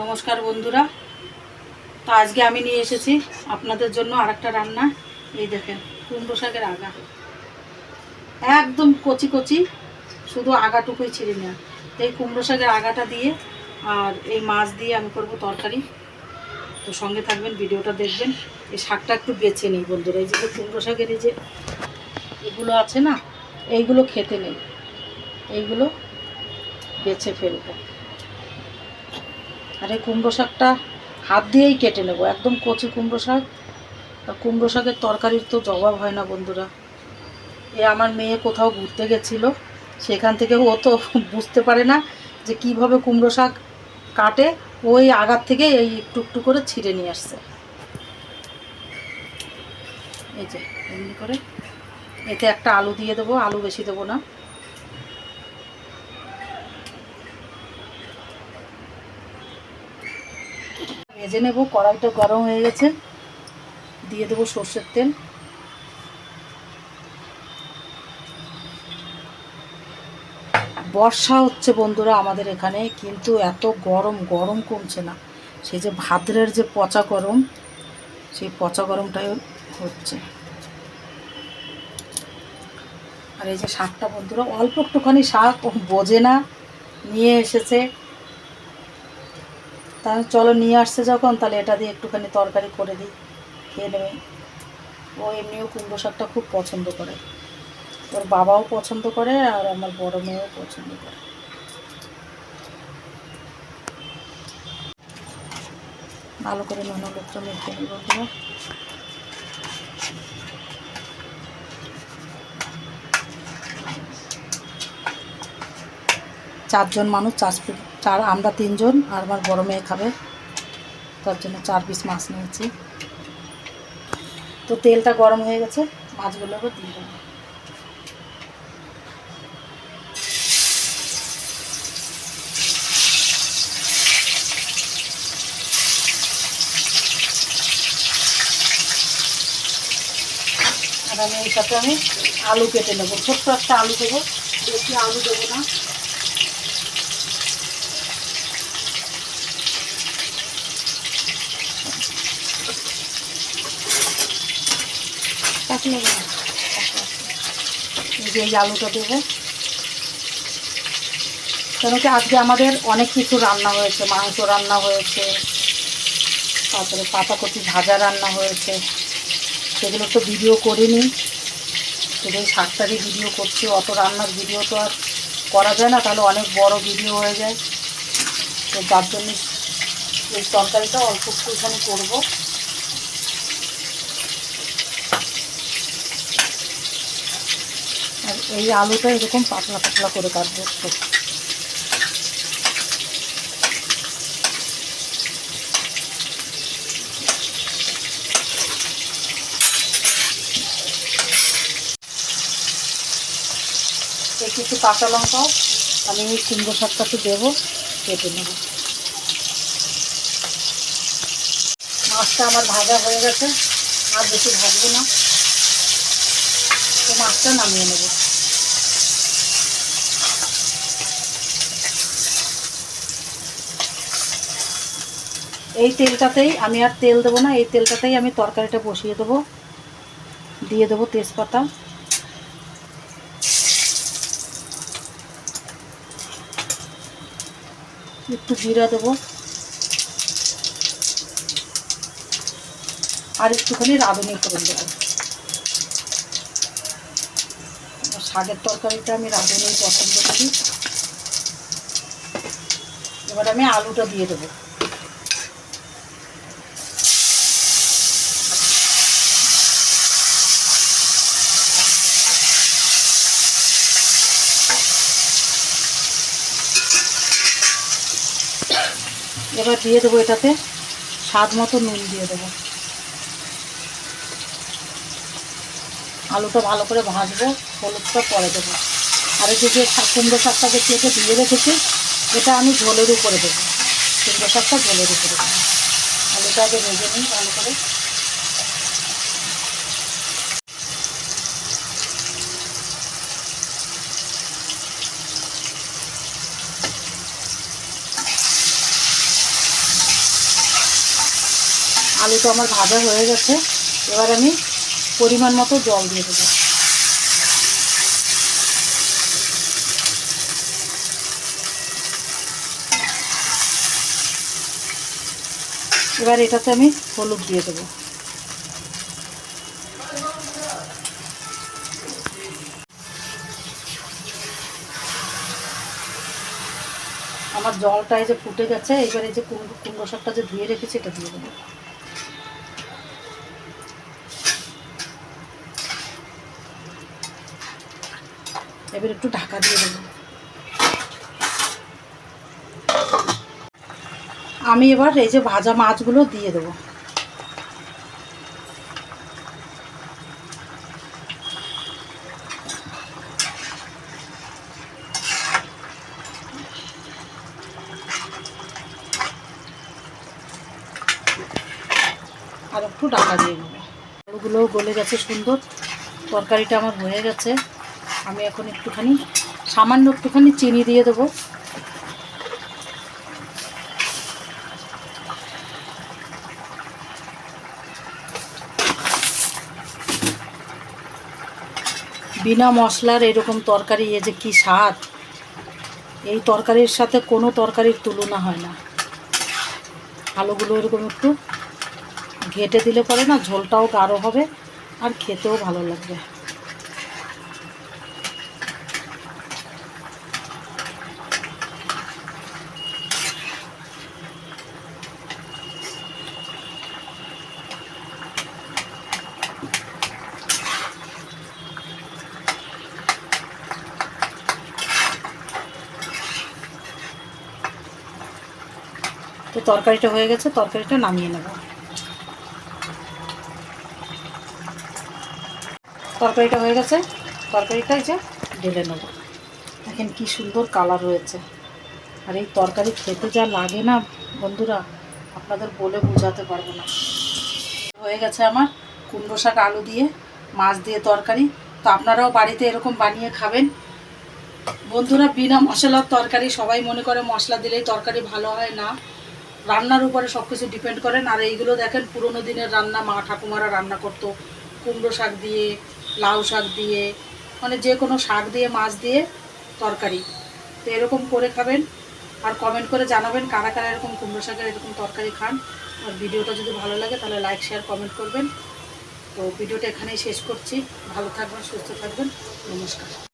নমস্কার বন্ধুরা। তো আজকে আমি নিয়ে এসেছি আপনাদের জন্য আরেকটা রান্না। এই দেখেন, কুমড়ো শাকের আগা। একদম কচি কচি, শুধু আগাটুকুই ছিঁড়ে নেওয়া এই কুমড়ো শাকের আগাটা দিয়ে আর এই মাছ দিয়ে আমি করব তরকারি। তো সঙ্গে থাকবেন, ভিডিওটা দেখবেন। এই শাকটা একটু বেছে নিই বন্ধুরা। এই যে কুমড়ো শাকের এই যে এগুলো আছে না, এইগুলো খেতে নেই। এইগুলো বেছে ফেলব। আর এই কুমড়ো শাকটা হাত দিয়েই কেটে নেব, একদম কচি কুমড়ো শাক। আর কুমড়ো শাকের তরকারির তো জবাব হয় না বন্ধুরা। এ আমার মেয়ে কোথাও ঘুরতে গেছিল, সেখান থেকে ও তো বুঝতে পারে না যে কীভাবে কুমড়ো শাক কাটে। ওই আগার থেকে এই একটু একটু করে ছিঁড়ে নিয়ে আসছে। এই যে, এমনি করে। এতে একটা আলু দিয়ে দেবো, আলু বেশি দেবো না। ভেজে নেব, কড়াইটা গরম হয়ে গেছে। দিয়ে দেবো সর্ষের তেল। বর্ষা হচ্ছে বন্ধুরা আমাদের এখানে, কিন্তু এত গরম গরম কমছে না। সেই যে ভাদ্রের যে পচা গরম, সেই পচা গরমটাই হচ্ছে। আর এই যে শাকটা বন্ধুরা, অল্প একটুখানি শাক বোঝে না, নিয়ে এসেছে। তাহলে চলো নিয়ে আসছে যখন, তাহলে এটা দিয়ে একটুখানি তরকারি করে দিই, খেয়ে নেবে। ও এমনিও কুমড়ো শাকটা খুব পছন্দ করে। ওর বাবাও পছন্দ করে আর আমার বড় মেয়েও পছন্দ করে। ভালো করে নুন লোকটা মেখে নিব চারজন মানুষ চাষ চার, আমরা তিনজন আর আমার বড় মেয়ে খাবে। তার জন্য চার পিস মাছ নিয়েছি। তো তেলটা গরম হয়ে গেছে, মাছগুলো আবার দিয়ে দেবো। আর আমি এই সাথে আমি আলু কেটে নেব। ছোট্ট একটা আলু দেবো। বেশি আলু দেবো না। যে এই আলুটা দেবো। কেন কি আজকে আমাদের অনেক কিছু রান্না হয়েছে, মাংস রান্না হয়েছে, তারপরে পাতাকপি ভাজা রান্না হয়েছে। সেগুলো তো ভিডিও করিনি। শুধু এই শাকটারই ভিডিও করছি, অত রান্নার ভিডিও তো আর করা যায় না, তাহলে অনেক বড় ভিডিও হয়ে যায়। তো যার জন্য এই তরকারিটা অল্প একটুখানি করব আর এই আলুটা এরকম পাতলা পাতলা করে কাটবো। কিছু কাঁচা লঙ্কাও আমি এই কুমড়ো শাকটাতে দেবো, কেটে নেব। মাছটা আমার ভাজা হয়ে গেছে, আর বেশি ভাজবো না। তো মাছটা নামিয়ে নেব। এই তেলটাতেই আমি আর তেল দেবো না, এই তেলটাতেই আমি তরকারিটা বসিয়ে দেবো। দিয়ে দেবো তেজপাতা। একটু জিরা দেবো। আর একটুখানি রাঁধুনি করে দেবো। শাকের তরকারিটা আমি রাঁধুনি পছন্দ করি। এবার আমি আলুটা দিয়ে দেবো। এবার দিয়ে দেবো এটাতে স্বাদ মতো নুন দিয়ে দেবো। আলুটা ভালো করে ভাজবো, হলুদটা পরে দেবো। আর এই যে কুমড়ো শাকটাকে কেটে দিয়ে রেখেছি, এটা আমি ঝোলের উপরে দেবো। কুমড়ো শাকটা ঝোলের উপরে দেবো। আলুটা আগে ভেজে নিই ভালো করে। আলুটা আমার ভাজা হয়ে গেছে। এবার আমি পরিমাণ মতো জল দিয়ে দেবো। এবার এটাতে আমি হলুদ দিয়ে দেবো। আমার জলটা এই যে ফুটে গেছে এবার এই যে কুমড়ো কুমড়ো শাকটা যে ধুয়ে রেখেছি, এটা দিয়ে দেবো। এবার একটু ঢাকা দিয়ে দেবো। আমি এবার এই যে ভাজা মাছগুলো দিয়ে দেবো। আর একটু ঢাকা দিয়ে দেবো। আলুগুলোও গলে গেছে সুন্দর। তরকারিটা আমার হয়ে গেছে। আমি এখন একটুখানি, সামান্য একটুখানি চিনি দিয়ে দেবো। বিনা মশলার এরকম তরকারি এ যে কী স্বাদ? এই তরকারির সাথে কোনো তরকারির তুলনা হয় না। আলুগুলো এরকম একটু ঘেটে দিলে পরে না ঝোলটাও গাঢ় হবে আর খেতেও ভালো লাগবে। তো তরকারিটা হয়ে গেছে, তরকারিটা নামিয়ে নেব। তরকারিটা হয়ে গেছে, তরকারিটা যে ঢেলে নেব। দেখেন কি সুন্দর কালার রয়েছে। আর এই তরকারি খেতে যা লাগে না, বন্ধুরা, আপনাদের বলে বোঝাতে পারব না। হয়ে গেছে আমার কুমড়ো শাক আলু দিয়ে মাছ দিয়ে তরকারি। তো আপনারাও বাড়িতে এরকম বানিয়ে খাবেন। বন্ধুরা, বিনা মশলার তরকারি, সবাই মনে করে মশলা দিলেই তরকারি ভালো হয় না। রান্নার উপরে সব কিছু ডিপেন্ড করেন। আর এইগুলো দেখেন, পুরোনো দিনের রান্না, মা ঠাকুমারা রান্না করতো। কুমড়ো শাক দিয়ে, লাউ শাক দিয়ে মানে যে কোনো শাক দিয়ে, মাছ দিয়ে তরকারি। তো এরকম করে খাবেন। আর কমেন্ট করে জানাবেন কারা কারা এরকম কুমড়ো শাকের এরকম তরকারি খান। আর ভিডিওটা যদি ভালো লাগে, তাহলে লাইক শেয়ার কমেন্ট করবেন। তো ভিডিওটা এখানেই শেষ করছি। ভালো থাকবেন, সুস্থ থাকবেন। নমস্কার।